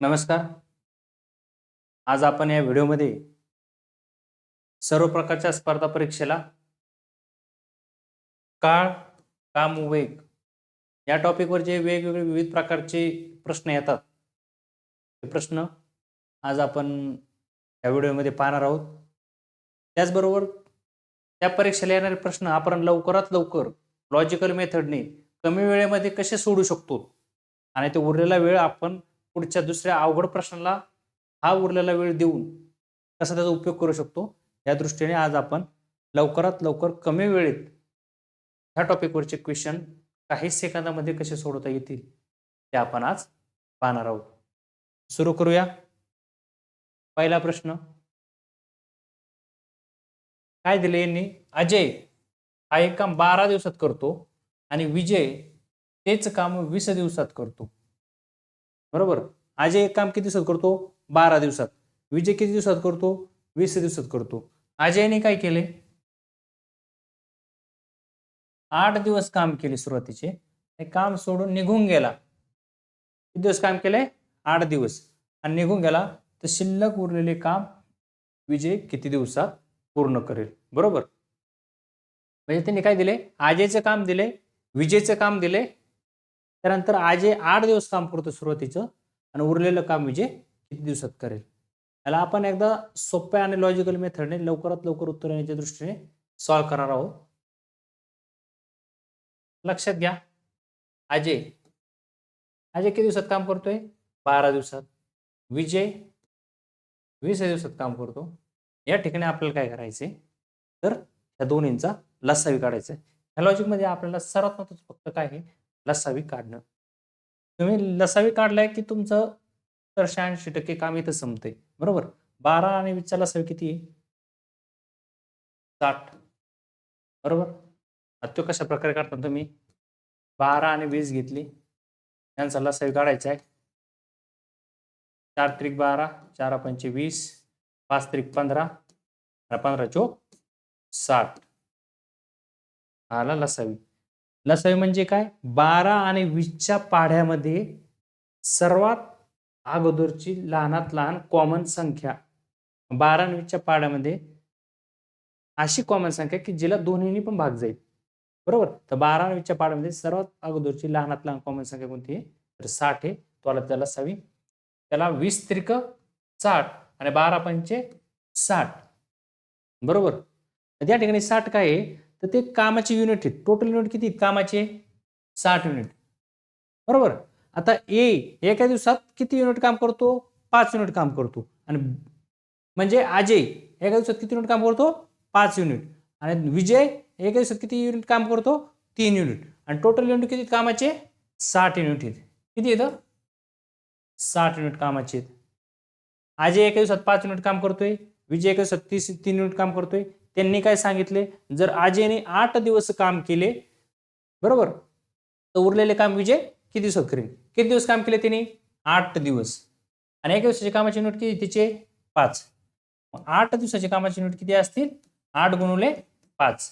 नमस्कार. आज आपण या व्हिडिओमध्ये सर्व प्रकारच्या स्पर्धा परीक्षेला काळ काम वेग या टॉपिकवर जे वेगवेगळे विविध प्रकारचे प्रश्न येतात ते प्रश्न आज आपण या व्हिडिओमध्ये पाहणार आहोत. त्याचबरोबर त्या परीक्षेला येणारे प्रश्न आपण लवकरात लवकर लॉजिकल मेथडने कमी वेळेमध्ये कसे सोडू शकतो आणि ते उरलेला वेळ आपण पुढच्या दुसऱ्या अवघड प्रश्नाला हा उरलेला वेळ देऊन कसा त्याचा उपयोग करू शकतो? या दृष्टीने आज आपण लवकरात लवकर कमी वेळेत ह्या टॉपिकवरचे क्वेश्चन काही सेकंदामध्ये कसे सोडवता येतील ते आपण आज पाहणार आहोत. सुरू करूया. पहिला प्रश्न. काय दिले यांनी? अजय हा एक काम बारा दिवसात करतो आणि विजय तेच काम वीस दिवसात करतो. बरोबर? अजय एक काम किती दिवसात करतो? बारा दिवसात. विजय किती दिवसात करतो? वीस दिवसात करतो. अजयने काय केले? आठ दिवस काम केले सुरुवातीचे. काम सोडून निघून गेला. किती दिवस काम केले? आठ दिवस. आणि निघून गेला तर शिल्लक उरलेले काम विजय किती दिवसात पूर्ण करेल? बरोबर? म्हणजे त्यांनी काय दिले? अजयचं काम दिले. विजयचं काम दिले. त्यानंतर अजय आठ दिवस काम करतो सुरुवातीचं आणि उरलेलं काम विजय किती दिवसात करेल? याला आपण एकदा सोप्या आणि लॉजिकल मेथडने लवकरात लवकर उत्तर येण्याच्या दृष्टीने सॉल्व्ह करणार आहोत. लक्षात घ्या. अजय अजय किती दिवसात काम करतोय? बारा दिवसात. विजय वीस दिवसात काम करतो. या ठिकाणी आपल्याला काय करायचंय? तर या दोन्हींचा लसावी काढायचा आहे ह्या लॉजिकमध्ये आपल्याला सर्वात महत्वाचं फक्त काय आहे? लसावी काढणं. तुम्ही लसावी काढलाय की तुमचं तर शहाऐंशी टक्के काम इथं संपतंय बरोबर? बारा आणि वीसचा लसावी किती आहे? साठ. बरोबर? आता तो कशा प्रकारे काढता तुम्ही? बारा आणि वीस घेतली. यांचा लसावी काढायचा आहे चार त्रिक बारा चार पंचे वीस पाच त्रिक पंधरा पंधरा चोक साठ. आला लसावी. लसावी म्हणजे काय? बारा आणि वीसच्या पाढ्यामध्ये सर्वात अगोदरची लहानात लहान कॉमन संख्या. बारा आणि वीसच्या पाढ्यामध्ये अशी कॉमन संख्या की जिला दोन्हीनी पण भाग जाईल. बरोबर? तर बारा आणि वीसच्या पाढ्यामध्ये सर्वात अगोदरची लहानात लहान कॉमन संख्या कोणती आहे? तर साठ आहे. त्याला त्याला लसावी त्याला वीस त्रिक साठ आणि बारा पंचे साठ. बरोबर? या ठिकाणी साठ काय आहे? तर ते कामाचे युनिट आहेत. टोटल युनिट किती कामाचे? साठ युनिट बरोबर? आता ए एका दिवसात किती युनिट काम करतो? पाच युनिट काम करतो. आणि म्हणजे अजय एका दिवसात किती युनिट काम करतो? पाच युनिट आणि विजय एका दिवसात किती युनिट काम करतो? तीन युनिट आणि टोटल युनिट किती कामाचे? साठ युनिट आहेत. किती येतं साठ युनिट कामाचे आहेत. अजय एका दिवसात पाच युनिट काम करतोय. विजय एका दिवसात तीस तीन युनिट काम करतोय. त्यांनी काय सांगितले? जर आजीने आठ दिवस काम केले बरोबर? तर उरलेले काम विजय किती दिवसात करेल किती दिवस काम केले त्यांनी आठ दिवस. आणि एका दिवसाच्या कामाचे नोट किती? तिचे पाच. मग आठ दिवसाच्या कामाचे युनिट किती असतील? आठ गुणवले पाच.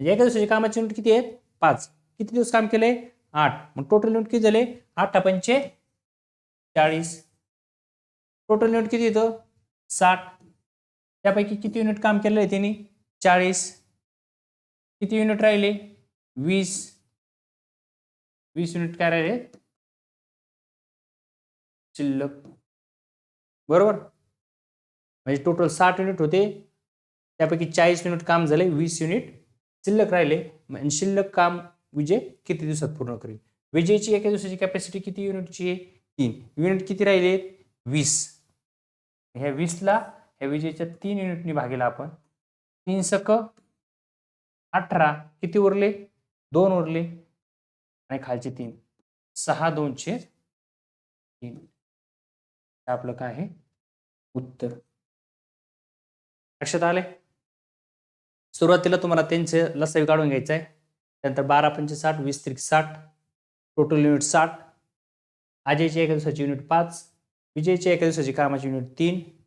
म्हणजे एका दिवसाच्या कामाचे नोट किती आहेत? पाच. किती दिवस काम केले? आठ. मग टोटल नोट किती झाले? आठ पंचे चाळीस. टोटल युनिट किती येतं साठ. त्यापैकी किती युनिट काम केलेलं आहे त्यांनी चाळीस. किती युनिट राहिले? वीस. वीस युनिट काय राहिले? शिल्लक. बरोबर? म्हणजे टोटल साठ युनिट होते. त्यापैकी चाळीस युनिट काम झाले वीस युनिट शिल्लक राहिले. आणि शिल्लक काम विजय किती दिवसात पूर्ण करेल? विजयची एका दिवसाची कॅपॅसिटी किती युनिटची आहे? तीन. युनिट किती राहिले? वीस. ह्या वीसला ह्या विजेच्या तीन युनिटनी भागेला आपण तीन सक अठरा. किती उरले? दोन उरले. आणि खालचे तीन. सहा दोनशे तीन. हे आपलं काय आहे? उत्तर. लक्षात आले? सुरुवातीला तुम्हाला त्यांचे लसावी काढून घ्यायचं आहे त्यानंतर बारा पंचे साठ वीस त्रिक साठ. टोटल युनिट साठ. अजयचे एका दिवसाची युनिट पाच. विजयच्या एका दिवसाची कामाची युनिट तीन.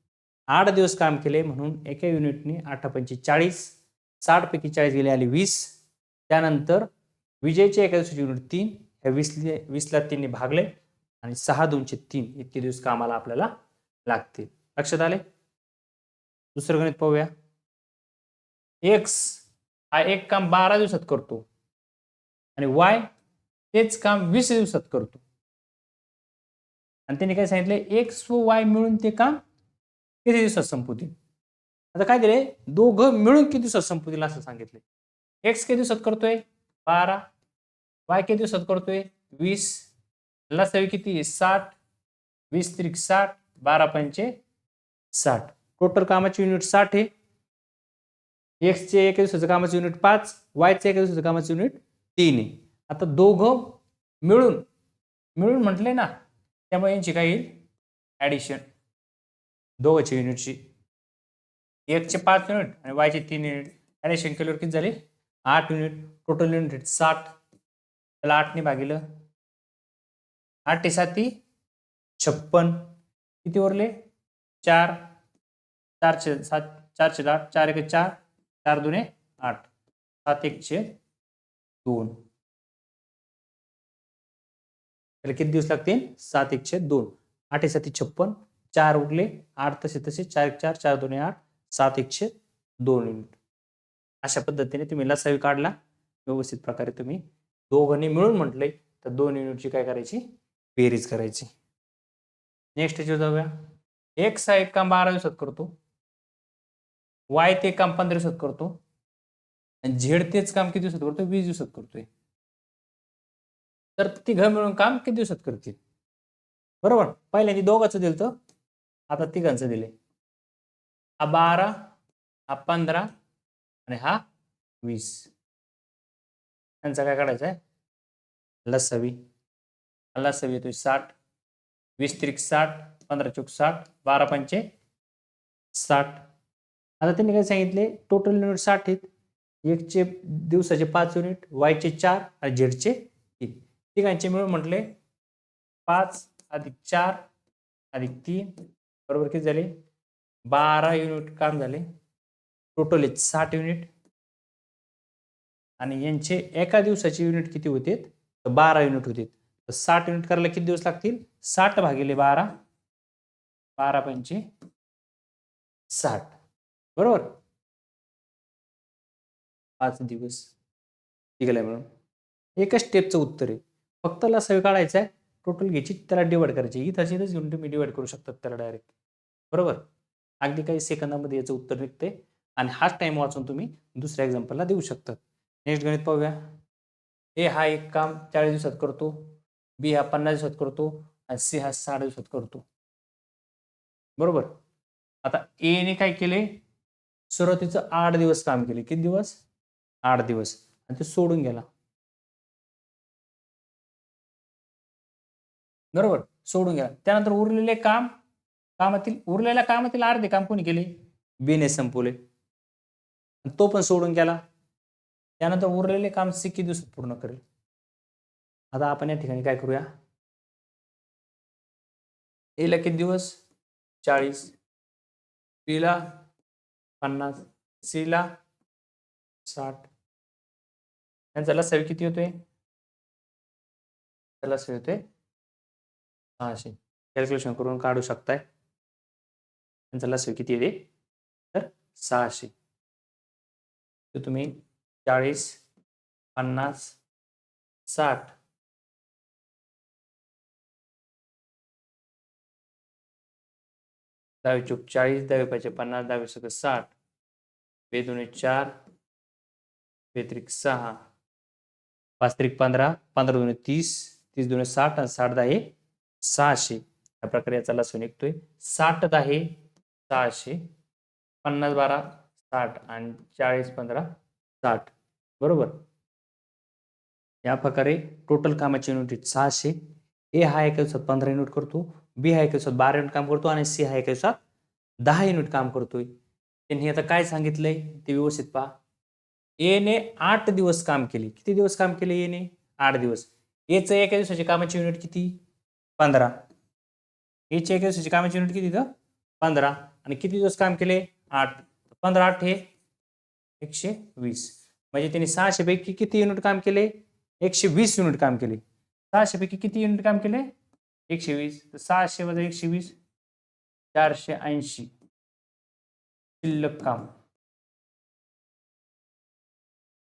आठ दिवस काम केले म्हणून एका युनिटने आठ चाळीस साठपैकी चाळीस गेले आले वीस. त्यानंतर विजयचे एका दिवसाची युनिट तीन ह्या वीसले वीसला तीनने भागले आणि सहा दोनशे तीन इतके दिवस कामाला आपल्याला लागतील लक्षात आले? दुसरं गणित पाहूया. एक्स हा एक काम बारा दिवसात करतो आणि वाय तेच काम वीस दिवसात करतो. आणि त्यांनी काय सांगितले? एक्स व वाय मिळून ते काम किती दिवसात संपवतील? आता काय दिले दोघं मिळून किती दिवसात संपवतील असं सांगितले. एक्स किती दिवसात करतोय? बारा. वाय किती दिवसात करतोय? वीस. लसावी किती? साठ. वीस त्रिक साठ बारा पंचे साठ. टोटल कामाचे युनिट साठ आहे. एक्सचे एका दिवसाचं कामाचं युनिट पाच वायचे एका दिवसाचं कामाचं युनिट तीन आहे. आता दोघं मिळून मिळून म्हटले ना त्यामुळे यांची काही ॲडिशन दोघांची युनिटची एकचे पाच युनिट आणि वायचे तीन युनिट ॲडिशन केल्यावर किती झाले? आठ युनिट टोटल युनिट साठ. त्याला आठने भागिलं. आठ साती छप्पन. किती उरले? चार. चारशे सात चारशे आठ चार एक चार चार दोन आठ. सात एकशे दोन. त्याला किती दिवस लागतील? सात एकशे दोन. आठ साती छप्पन. चार उरले आठ तसे तसे चार चार चार दोन आठ सात एकशे दोन युनिट. अशा पद्धतीने तुम्ही लसावी काढला. व्यवस्थित प्रकारे तुम्ही दोघांनी मिळून म्हटले तर दोन युनिटची काय करायची? बेरीज करायची. नेक्स्ट जे जाऊया. एक सा एक काम बारा दिवसात करतो. वाय ते काम पंधरा दिवसात करतो. आणि झेड तेच काम किती दिवसात करतो? वीस दिवसात करतोय. तर तिघं मिळून काम किती दिवसात करतील? बरोबर? पहिल्यांदा दोघांचं दिलं तर आता तिघांचं दिले. हा बारा हा पंधरा आणि हा वीस. त्यांचा काय काढायचा आहे? लसवी. लसवी येतोय साठ. वीस त्रिक साठ पंधरा चौक साठ बारा पंचे साठ. आता त्यांनी काय सांगितले? टोटल युनिट साठ आहेत. एकचे दिवसाचे पाच युनिट वायचे चार आणि झेडचे तीन. तिघांचे मिळून म्हटले पाच अधिक चार अधिक तीन बरोबर किती झाले? बारा युनिट काम झाले. टोटल आहेत साठ युनिट. आणि यांचे एका दिवसाचे युनिट किती होते? तर बारा युनिट होते. तर साठ युनिट करायला किती दिवस लागतील? साठ भागिले बारा. बारा पंचे साठ. बरोबर? पाच दिवस. निघालाय म्हणून. एकच स्टेपचं उत्तर आहे. फक्त लसावी काढायचं आहे. टोटल घ्यायची त्याला डिवाइड करायची. इथं इथंच घेऊन तुम्ही डिवाइड करू शकतात त्याला डायरेक्ट बरोबर? अगदी काही सेकंदामध्ये याचं उत्तर निघते आणि हाच टाइम वाचून तुम्ही दुसऱ्या एक्झाम्पलला देऊ शकतात. नेक्स्ट गणित पाहूया. ए हा एक काम चाळीस दिवसात करतो. बी हा पन्नास दिवसात करतो आणि सी हा साठ दिवसात करतो. बरोबर? आता ए ने काय केले? सुरुवातीचं आठ दिवस काम केले. किती दिवस? आठ दिवस. आणि ते सोडून गेला. बरोबर? सोडून गेला. त्यानंतर उरलेले काम? कामातील उरलेल्या कामातील अर्धे काम कोणी केले? बीने संपवले तो पण सोडून गेला. त्यानंतर उरलेले काम सिक्की दिवसात पूर्ण करेल. आता आपण या ठिकाणी काय करूया? एला किती दिवस चाळीस. बीला पन्नास. सीला साठ. यांचा लसावी किती होतोय? लसावी होतोय सहाशे. कॅल्क्युलेशन करून काढू शकताय. त्यांचा लस किती येते? तर सहाशे. तर तुम्ही चाळीस पन्नास साठ. दहावे चूक चाळीस दहावी पाहिजे पन्नास दहावे सगळं साठ. बेदुने चार बेत्रिक सहा. पाच त्रिक पंधरा पंधरा दोन तीस तीस दोन साठ आणि साठ दहा हे सहाशे. या प्रकारे याचा लसूण निघतोय. साठ दहा सहाशे पन्नास बारा साठ आणि चाळीस पंधरा साठ. बरोबर? या प्रकारे टोटल कामाची युनिट सहाशे. ए हा एका दिवसात पंधरा युनिट करतो. बी हा एका दिवसात बारा युनिट काम करतो. आणि सी हा एका दिवसात दहा युनिट काम करतोय. त्यांनी आता काय सांगितलंय? ते व्यवस्थित पहा. एने आठ दिवस काम केले. किती दिवस काम केले एने आठ दिवस. एचं एका दिवसाची कामाची युनिट किती? पंधरा. एच्या एका दिवसाची कामाची युनिट किती तर पंधरा. आणि किती दिवस काम केले? आठ. पंधरा आठ हे एकशे वीस. म्हणजे त्यांनी सहाशे पैकी किती युनिट काम केले? एकशे वीस युनिट काम केले. सहाशे पैकी किती युनिट काम केले? एकशे वीस. तर सहाशे वजा एकशे वीस चारशे ऐंशी. शिल्लक काम.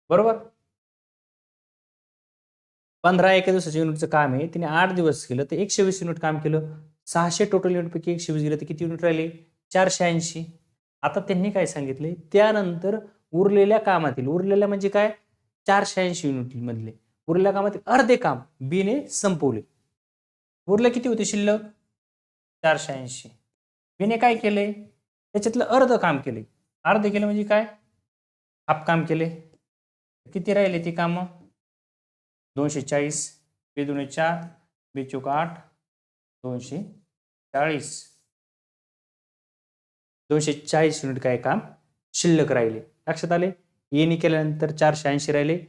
बरोबर? पंधरा एका दिवसाच्या युनिटचं काम आहे. तिने आठ दिवस केलं तर एकशे वीस युनिट काम केलं. सहाशे टोटल युनिटपैकी एकशे वीस गेलं तर किती युनिट राहिले? चारशे ऐंशी. आता त्यांनी काय सांगितले त्यानंतर उरलेल्या कामातील उरलेल्या म्हणजे काय? चारशे ऐंशी युनिट मधले. उरलेल्या कामातील अर्धे काम बीने संपवले. उरले किती होते शिल्लक? चारशे ऐंशी. बीने काय केले? त्याच्यातलं अर्ध काम केले. अर्धे केले म्हणजे काय? हाफ काम केले. किती राहिले ती कामं? दोनशे चाळीस. बे दोन चार बे चौक आठ. दोनशे चाळीस. दोनशे चाळीस युनिट काय काम? शिल्लक राहिले. लक्षात आले? एने केल्यानंतर चारशे ऐंशी राहिले.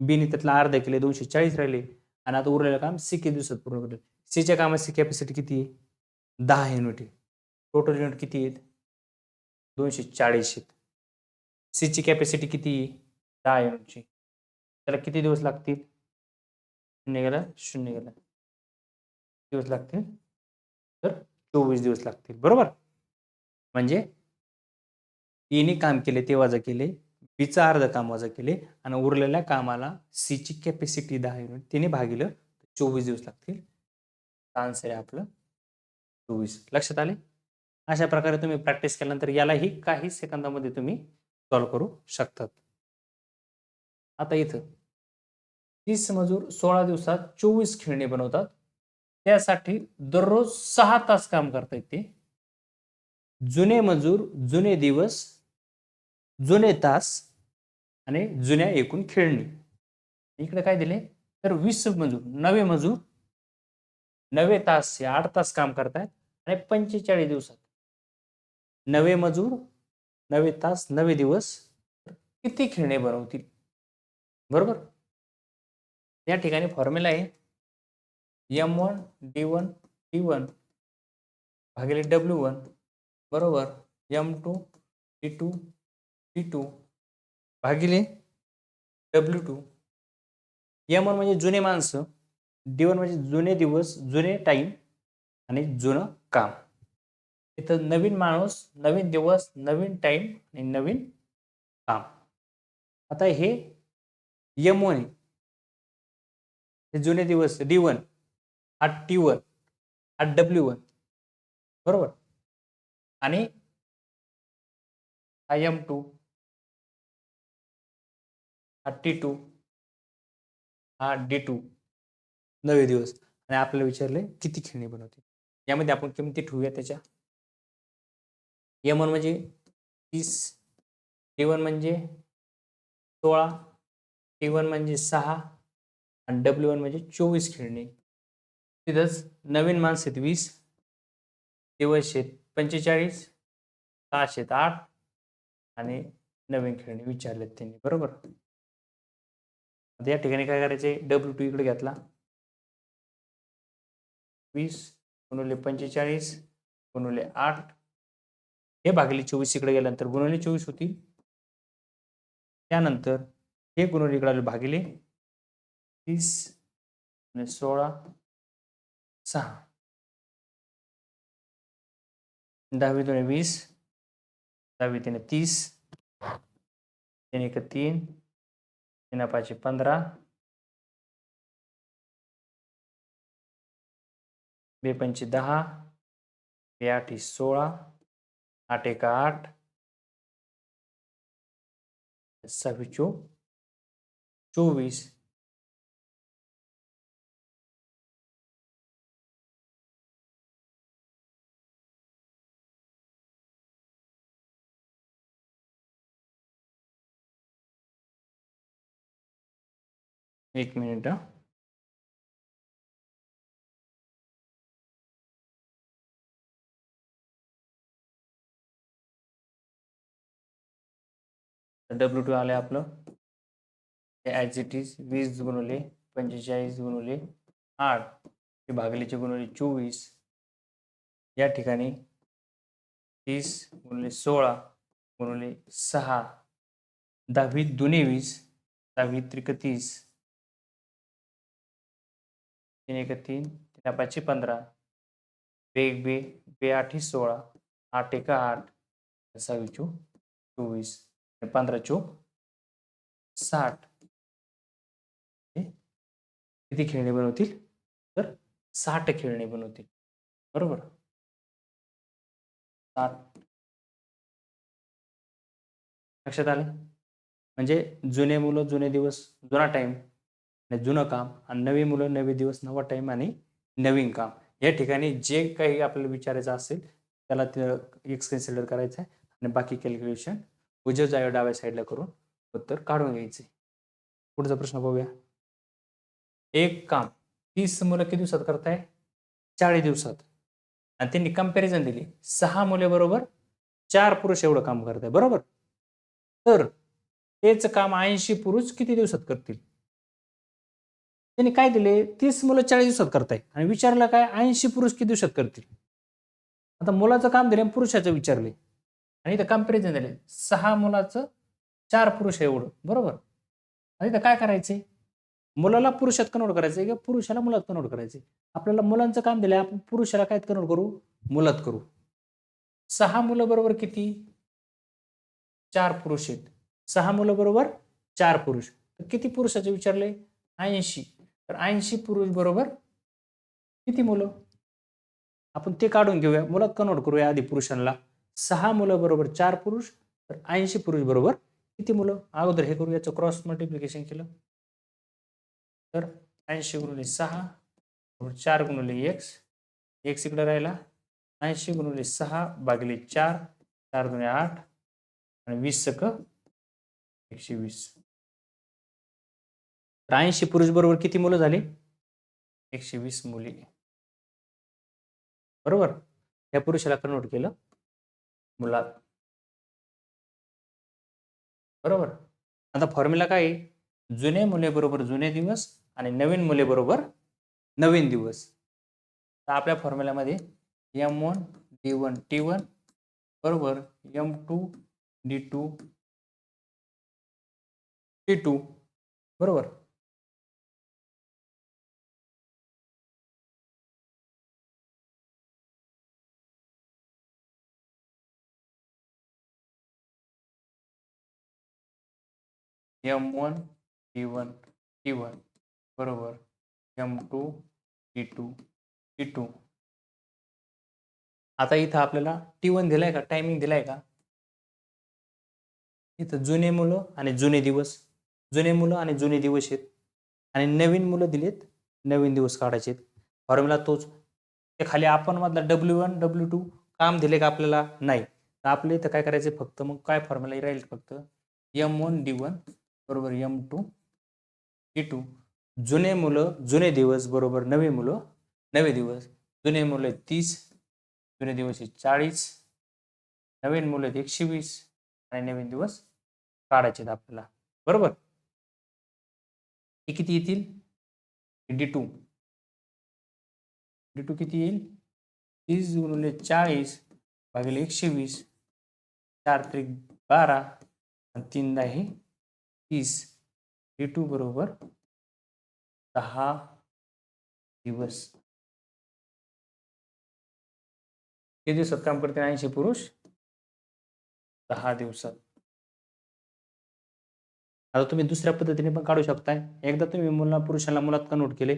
बीने त्यातला अर्धा केले दोनशे चाळीस राहिले. आणि आता उरलेलं काम सी के दिवसात पूर्ण करेल सीच्या कामाची कॅपॅसिटी किती आहे? दहा युनिट आहे. टोटल युनिट किती आहेत? दोनशे चाळीस आहेत. सीची कॅपॅसिटी किती आहे? दहा युनिटची. त्याला किती दिवस लागतील? शून्य गेला शून्य गेला. दिवस लागतील? तर चोवीस दिवस लागतील. बरोबर? म्हणजे एने काम केले ते वजा केले बीचा अर्ध काम वजा केले आणि उरलेल्या कामाला सीची कॅपॅसिटी दहा युनिट तिने भागिलं चोवीस दिवस लागतील. आन्सर आहे आपलं चोवीस. लक्षात आले? अशा प्रकारे तुम्ही प्रॅक्टिस केल्यानंतर यालाही काही सेकंदामध्ये तुम्ही सॉल्व्ह करू शकतात. आता इथं तीस मजूर सोळा दिवसात चोवीस खेळणे बनवतात. त्यासाठी दररोज सहा तास काम करता येते जुने मजूर जुने दिवस जुने तास आणि जुन्या एकूण खेळणी. इकडे काय दिले? तर वीस मजूर नवे मजूर नवे तास हे आठ तास काम करतायत आणि पंचेचाळीस दिवसात. नवे मजूर नवे तास नवे दिवस किती खेळणे बनवतील बरोबर? या ठिकाणी फॉर्म्युला आहे. M one D one T one भागिले डब्ल्यू वन बरोबर M two D two T two भागिले डब्ल्यू टू एम वन म्हणजे जुने माणसं डी वन म्हणजे जुने दिवस जुने टाईम आणि जुनं काम. इथं नवीन माणूस नवीन दिवस नवीन टाईम आणि नवीन काम. आता हे एम वन हे जुने दिवस डी वन हा टी वन हा डब्ल्यू वन. बरोबर? आणि हा एम टू हा टी टू हा डी टू. नवे दिवस. आणि आपल्याला विचारले किती खेळणी बनवते यामध्ये आपण किमती ठेवूया त्याच्या. एम वन म्हणजे तीस टी वन म्हणजे सोळा टी वन म्हणजे सहा आणि डब्ल्यू वन म्हणजे चोवीस खेळणी. तिथंच नवीन माणसं आहेत वीस दिवस आहेत पंचेचाळीस सहाशे आठ आणि नवीन खेळणी विचारलेत त्यांनी बरोबर? आता या ठिकाणी काय करायचे डब्ल्यू टू इकडे घेतला. वीस गुणवले पंचेचाळीस गुणवले आठ. हे भागले चोवीस इकडे गेल्यानंतर गुणवले चोवीस होती. त्यानंतर हे गुणवले इकडे आले भागिले. तीस आणि सोळा. सहा. दहावी दोन वीस. दहावी तीन तीस. तीन एक तीन. तीन पाचशे पंधरा. बेपंचे दहा. बे आठ सोळा. आठ एक आठ. सव्वीस चो चोवीस. एक मिनिट डब्ल्यू टू आलं आपलं. ॲज इट इज वीस गुणवले पंचेचाळीस गुणवले आठ. हे भागलीचे गुणवले चोवीस. या ठिकाणी तीस गुणवले सोळा गुणवले सहा. दहावी दुने वीस दहावी त्रिक तीस. तीन एक तीन तीन पाचशे पंधरा. बे एक बे बे आठी सोळा. आठ एका आठ. सहावी चो चोवीस. पंधरा चो साठ. किती खेळणे बनवतील? तर साठ खेळणे बनवतील. बरोबर? साठ. लक्षात आलं? म्हणजे जुने मुलं जुने दिवस जुना टाइम आणि जुनं काम आणि नवी मुलं नवे दिवस नवा टाईम आणि नवीन काम. या ठिकाणी जे काही आपल्याला विचारायचं असेल त्याला ते एक्स कन्सिडर करायचं आहे आणि बाकी कॅल्क्युलेशन उजव जागा डाव्या साईडला करून उत्तर काढून घ्यायचे. पुढचा प्रश्न बघूया. एक काम तीस मुलं किती दिवसात करताय? चाळीस दिवसात. आणि त्यांनी कंपॅरिझन दिली. सहा मुले बरोबर चार पुरुष एवढं काम करताय. बरोबर? तर तेच काम ऐंशी पुरुष किती दिवसात करतील? त्यांनी काय दिले? तीस मुलं चाळीस दिवसात करताय आणि विचारलं काय? ऐंशी पुरुष किती दिवसात करतील? आता मुलाचं काम दिले पुरुषाचं विचारले. आणि इथं कंपॅरिझन दिले सहा मुलाचं चार पुरुष एवढं. बरोबर? आणि इथं काय करायचे मुलाला पुरुषात कन्वर्ट करायचं किंवा पुरुषाला मुलात कन्वर्ट करायचे आपल्याला मुलांचं काम दिलं आपण पुरुषाला काय कन्वर्ट करू? मुलात करू. सहा मुलं बरोबर किती? चार पुरुष आहेत. सहा मुलं बरोबर चार पुरुष. तर किती पुरुषाचे विचारले? ऐंशी. तर ऐंशी पुरुष बरोबर किती मुलं? आपण ते काढून घेऊया. मुलात कन्वर्ट करूया आधी पुरुषांना. सहा मुलं बरोबर चार पुरुष तर ऐंशी पुरुष बरोबर किती मुलं? अगोदर हे करू याचं क्रॉस मल्टिप्लिकेशन केलं. तर ऐंशी गुणिले सहा बरोबर चार गुणिले एक्स एक्स इकडे राहिला. ऐंशी गुणिले सहा भागिले चार चार दुने आठ. आणि वीस सक एकशे वीस. तर ऐंशी पुरुष बरोबर किती मुलं झाली? एकशे वीस मुली. बरोबर? या पुरुषाला कन्वर्ट केलं. मुलात बरोबर? आता फॉर्म्युला काय आहे? जुने मुले बरोबर जुने दिवस आणि नवीन मुले बरोबर नवीन दिवस. तर आपल्या फॉर्म्युल्यामध्ये M one D one T one बरोबर M two D two T two बरोबर? M one T one T one बरोबर. M two T two T two आता इथं आपल्याला टी वन दिलाय का? टायमिंग दिलाय का? इथं जुने मुलं आणि जुने दिवस. जुने मुलं आणि जुने दिवस आहेत. आणि नवीन मुलं दिलेत नवीन दिवस काढायचे फॉर्म्युला तोच. ते खाली आपण मधला डब्ल्यू वन डब्ल्यू टू काम दिले का आपल्याला? नाही. तर आपल्या इथं काय करायचं? फक्त मग काय फॉर्म्युला राहील फक्त? एम वन डी वन बरोबर यम टू ई टू जुने मुलं जुने दिवस बरोबर नवे मुलं नवे दिवस. जुने मुलं तीस जुने दिवस चाळीस नवीन मुलं एकशे वीस आणि नवीन दिवस काढायचे आहेत आपल्याला. बरोबर? हे किती येतील? डी टू डी टू किती येईल? तीस गुणले चाळीस भागिले एकशे वीस. चार त्रिक बारा आणि तीन दहा तीस. डी टू बरोबर दहा दिवस. किती दिवसात काम करते ऐंशी पुरुष दहा दिवसात. आता तुम्ही दुसऱ्या पद्धतीने पण काढू शकताय. एकदा तुम्ही मुला पुरुषाला मुलात कन्वर्ट केले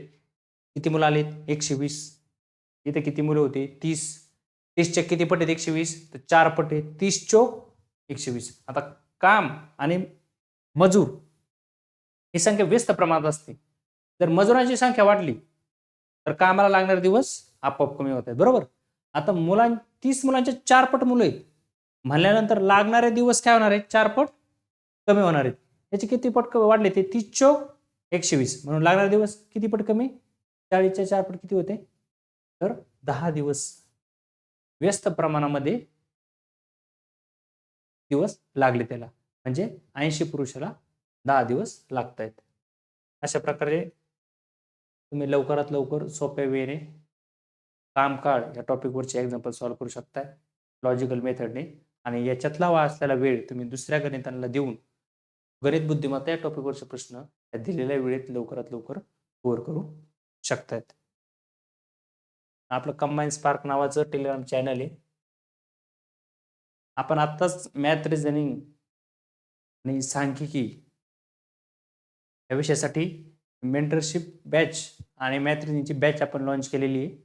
किती मुलं आलेत? एकशे वीस. इथे किती मुलं होती? तीस. तीसच्या किती पट आहेत? एकशे वीस. तर चार पट आहेत. तीस चोक एकशे वीस. आता काम आणि मजूर. ही संख्या व्यस्त प्रमाणात असते. जर मजुरांची संख्या वाढली तर कामाला लागणारे दिवस आपोआप कमी होत आहेत बरोबर? आता मुलां तीस मुलांचे चारपट मुलं आहेत. म्हणल्यानंतर लागणारे दिवस काय होणार आहेत? चारपट कमी होणार आहेत. याचे किती पट वाढले ते तीस चौक एकशे वीस. म्हणून लागणारे दिवस किती पट कमी? चाळीसच्या चार पट किती होते? तर दहा दिवस. व्यस्त प्रमाणामध्ये दिवस लागले त्याला. म्हणजे ऐंशी पुरुषाला दहा दिवस लागत आहेत अशा प्रकारे तुम्ही लवकरात लवकर सोप्या वेळेने काम काळ या टॉपिकवरचे एक्झाम्पल सॉल्व्ह करू शकताय. लॉजिकल मेथडने आणि याच्यातला असलेला वेळ तुम्ही दुसऱ्या गणितांना देऊन गणित बुद्धिमत्ता या टॉपिकवरचे प्रश्न या दिलेल्या वेळेत लवकरात लवकर कव्हर करू शकतायत. आपलं कंबाईन स्पार्क नावाचं टेलिग्राम चॅनल आहे. आपण आत्ताच मॅथ रिझनिंग आणि सांख्यिकी. या विषयासाठी मेंटरशिप बॅच आणि मॅथ बॅच आपण लॉन्च केलेली आहे.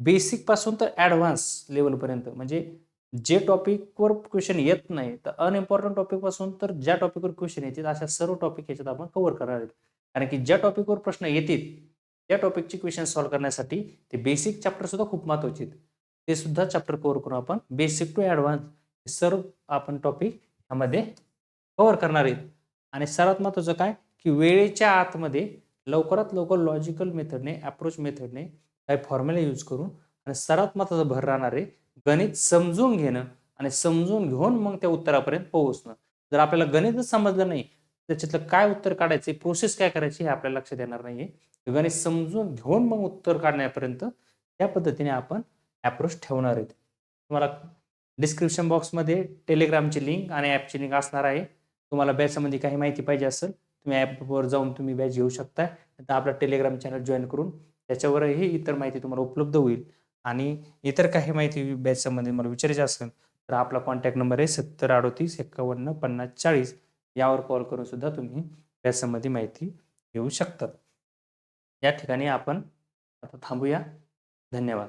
बेसिकपासून तर ॲडव्हान्स लेवलपर्यंत म्हणजे जे टॉपिकवर क्वेश्चन येत नाही तर अनइम्पॉर्टंट टॉपिकपासून तर ज्या टॉपिकवर क्वेश्चन येतील अशा सर्व टॉपिक याच्यात आपण कव्हर करणार आहेत. कारण की ज्या टॉपिकवर प्रश्न येतील त्या टॉपिकचे क्वेश्चन सॉल्व्ह करण्यासाठी ते बेसिक चॅप्टर सुद्धा खूप महत्त्वाचे आहेत. ते सुद्धा चॅप्टर कव्हर करून आपण बेसिक टू ॲडव्हान्स सर्व आपण टॉपिक ह्यामध्ये कव्हर करणार आहेत. आणि सर्वात महत्त्वाचं काय? की वेळेच्या आतमध्ये लवकरात लवकर लॉजिकल मेथडने अप्रोच मेथडने काही फॉर्म्युला यूज करून आणि सर्वात महत्त्वाचा भर राहणार आहे गणित समजून घेणं आणि समजून घेऊन मग त्या उत्तरापर्यंत पोहोचणं. जर आपल्याला गणितच समजलं नाही त्याच्यातलं काय उत्तर काढायचे प्रोसेस काय करायची हे आपल्याला लक्षात येणार नाहीये. गणित समजून घेऊन मग उत्तर काढण्यापर्यंत त्या पद्धतीने आपण अप्रोच ठेवणार आहेत. तुम्हाला डिस्क्रिप्शन बॉक्समध्ये टेलिग्रामची लिंक आणि ॲपची लिंक असणार आहे. तुम्हाला बॅचमध्ये काही माहिती पाहिजे असेल तुम्ही ॲपवर जाऊन तुम्ही बॅच घेऊ शकता. तर आपला टेलिग्राम चॅनल जॉईन करून त्याच्यावरही इतर माहिती तुम्हाला उपलब्ध होईल. आणि इतर काही माहिती बॅच संबंधी मला विचारायची असेल तर आपला कॉन्टॅक्ट नंबर आहे सत्तर अडोतीस एक्कावन्न पन्नास चाळीस. यावर कॉल करून सुद्धा तुम्ही बॅचसंबंधी माहिती घेऊ शकतात या ठिकाणी आपण आता थांबूया. धन्यवाद.